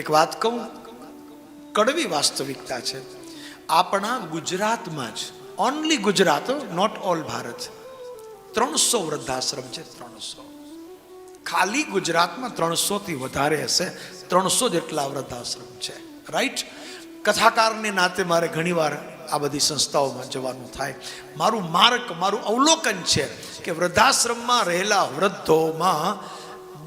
એક વાત કહું? કડવી વાસ્તવિકતા છે. આપણા ગુજરાતમાં જ only Gujarat not all Bharat. ત્રણસો વૃદ્ધાશ્રમ છે, ત્રણસો. ખાલી ગુજરાતમાં ત્રણસો થી વધારે હશે, ત્રણસો જેટલા વૃદ્ધાશ્રમ છે. રાઈટ કથાકારને નાતે મારે ઘણીવાર આ બધી સંસ્થાઓમાં જવાનું થાય. મારું માર્ક, મારું અવલોકન છે કે વૃદ્ધાશ્રમમાં રહેલા વૃદ્ધોમાં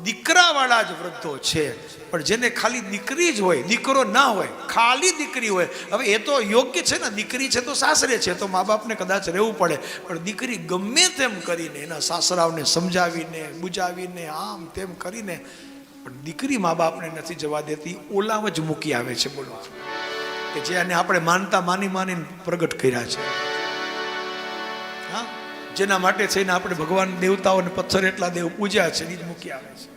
દીકરાવાળા જ વૃદ્ધો છે. પણ જેને ખાલી દીકરી જ હોય, દીકરો ના હોય, ખાલી દીકરી હોય, હવે એ તો યોગ્ય છે ને, દીકરી છે તો સાસરે છે, તો મા બાપને કદાચ રહેવું પડે. પણ દીકરી ગમે તેમ કરીને, એના સાસરાઓને સમજાવીને, બુજાવીને, આમ તેમ કરીને, પણ દીકરી મા બાપને નથી જવા દેતી, ઓલાવ જ મૂકી આવે છે બોલો. કે જે આને આપણે માનતા માની માનીને પ્રગટ કર્યા છે. હા? જેના માટે થઈને આપણે ભગવાન દેવતાઓને પથ્થર એટલા દેવ પૂજ્યા છે એ જ મૂકી આવે છે.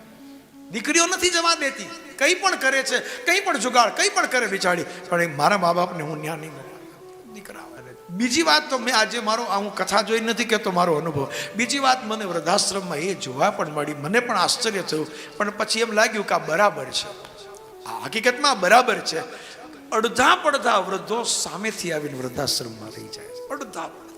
દીકરીઓ નથી જવા દેતી. કંઈ પણ કરે છે, કંઈ પણ જુગાડ, કંઈ પણ કરે બિચારી. પણ મારા મા બાપને હું ન્યા નહીં. દીકરા બીજી વાત તો મેં આજે મારો, આ હું કથા જોઈ નથી કહેતો મારો અનુભવ. બીજી વાત મને વૃદ્ધાશ્રમમાં એ જોવા પણ મળી. મને પણ આશ્ચર્ય થયું. પણ પછી એમ લાગ્યું કે આ બરાબર છે. આ હકીકતમાં બરાબર છે. અડધા પડધા વૃદ્ધો સામેથી આવીને વૃદ્ધાશ્રમમાં રહી જાય છે. અડધા પડધા.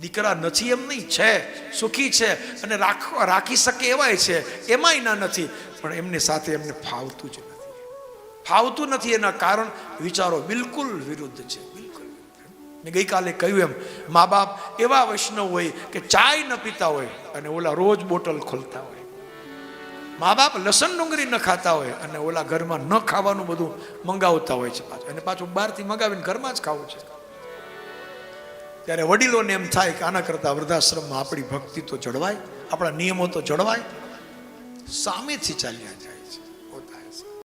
દીકરા નથી એમ નહીં છે. સુખી છે. અને રાખ, રાખી શકે એવાય છે. એમાંય ના નથી. પણ એમની સાથે એમને ફાવતું જ નથી. ફાવતું નથી એના કારણ વિચારો બિલકુલ વિરુદ્ધ છે. બિલકુલ મેં ગઈકાલે કહ્યું એમ, મા બાપ એવા વૈષ્ણવ હોય કે ચાય ન પીતા હોય અને ઓલા રોજ બોટલ ખોલતા હોય. મા બાપ લસણ ડુંગળી ન ખાતા હોય અને ઓલા ઘરમાં ન ખાવાનું બધું મંગાવતા હોય છે પાછું. અને પાછું બહારથી મંગાવીને ઘરમાં જ ખાવું છે. ત્યારે વડીલોને એમ થાય કે આના કરતાં વૃદ્ધાશ્રમમાં આપણી ભક્તિ તો જળવાય, આપણા નિયમો તો જળવાય. સામેથી ચાલ્યા